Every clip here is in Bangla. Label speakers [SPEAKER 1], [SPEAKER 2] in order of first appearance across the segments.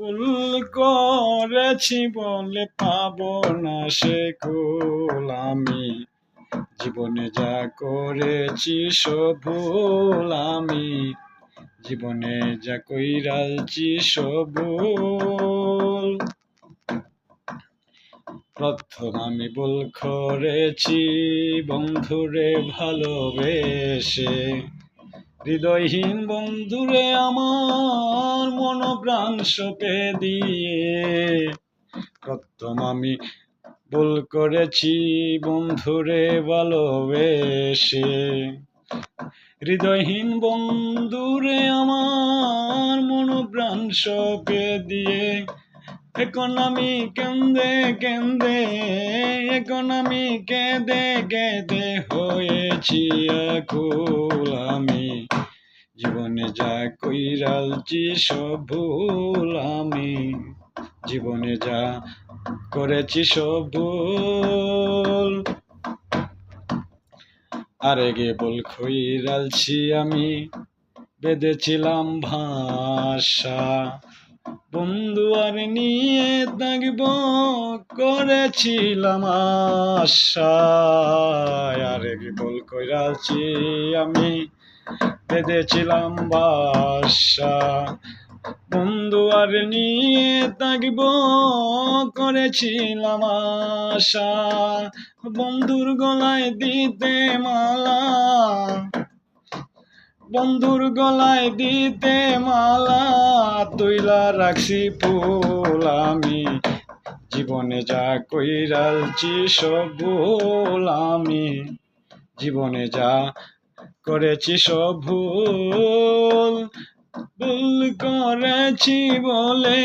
[SPEAKER 1] ভুল করেছি বলে পাবো না সে কুল আমি। জীবনে যা করেছি সব ভুল আমি। জীবনে যা কইরালছি সব ভুল। প্রথম আমি ভুল করেছি, বন্ধুরে ভালোবেসে। হৃদয়হীন বন্ধুরে আমার মন প্রাণ সপে দিয়ে। প্রথম আমি ভুল করেছি বন্ধুরে ভালোবেসে। হৃদয়হীন বন্ধুরে আমার মন প্রাণ সপে দিয়ে। এখন আমি কেন্দে কেন্দে এখন আমি কেঁদে কেঁদে হয়েছি আকুল আমি জীবনে যা কইরালছি সব ভুল আমি জীবনে যা করেছি সব ভুল আরে গে বল খইরালছি আমি বেঁধেছিলাম ভাষা বন্ধু আর নিয়ে থাকব, করেছিলাম আশা আরে গে বল কইরালছি আমি, বেঁধেছিলাম বাসা। বন্ধু, আর নিয়ে থাকব, করেছিলাম আশা। বন্ধুর গলায় দিতে মালা বন্ধুর গলায় দিতে মালা, তুইলা রাখছি ফুল আমি। জীবনে যা কইরালছি সব ভুল আমি। জীবনে যা করেছি সব ভুল ভুল করেছি বলে,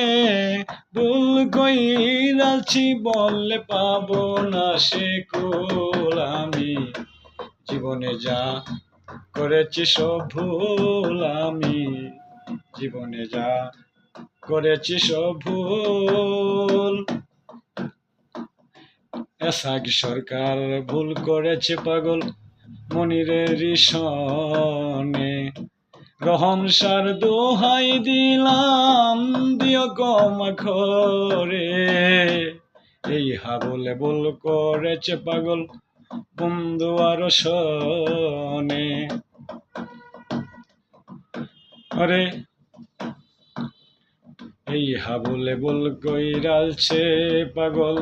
[SPEAKER 1] ভুল কইরালছি বললে পাবো না সে কুল আমি। জীবনে যা করেছি সব ভুল আমি। জীবনে যা করেছি সব ভুল। এসাগ সরকার ভুল করেছে পাগল মনিরের সনে রহম সার দোহাই দিলাম, দিও কম করে এই হাবলে বল করেছে পাগল বন্ধু আর সনে আরে, এই হাবলে বল কইরালছে পাগল।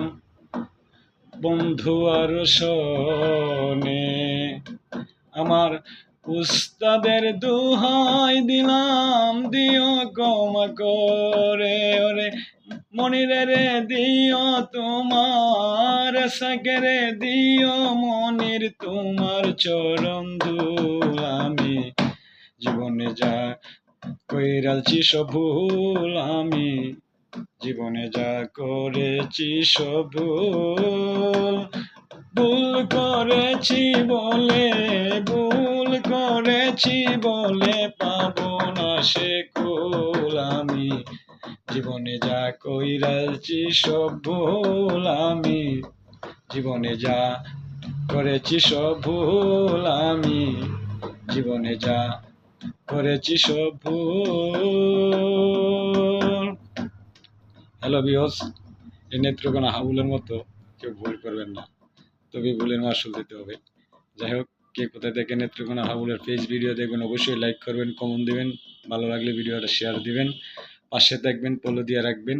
[SPEAKER 1] বন্ধু আর সনে আমার উস্তাদের দুহাই দিলাম, দিও কম করে। ওরে মনিরে রে দিও তোমার সাকেরে দিও মনির তোমার চরণ আমি। জীবনে যা কইরালছি সব ভুল আমি। জীবনে যা করেছি সব ভুল করেছি বলে, ভুল করেছি বলে পাবো না সে কুল আমি। জীবনে যা কইরালছি সব ভুল আমি। জীবনে যা করেছি সব ভুল আমি। জীবনে যা করেছি সব ভুল। হ্যালো বিহস এই নেত্রকোনা হাবুলের মতো কেউ ভুল করবেন না। তবে ভুলের মাসুল দিতে হবে। যাই হোক, কে কোথায় দেখে নেত্রকোনা হাবুলের পেজ ভিডিও দেখবেন, অবশ্যই লাইক করবেন কমেন্ট দিবেন। ভালো লাগলে ভিডিওটা শেয়ার দিবেন। পাশে দেখবেন পলো দিয়ে রাখবেন।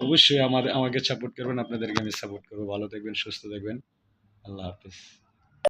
[SPEAKER 1] অবশ্যই আমার, আমাকে সাপোর্ট করবেন। আপনাদেরকে আমি সাপোর্ট করব। ভালো থাকবেন, সুস্থ থাকবেন। আল্লাহ হাফিজ।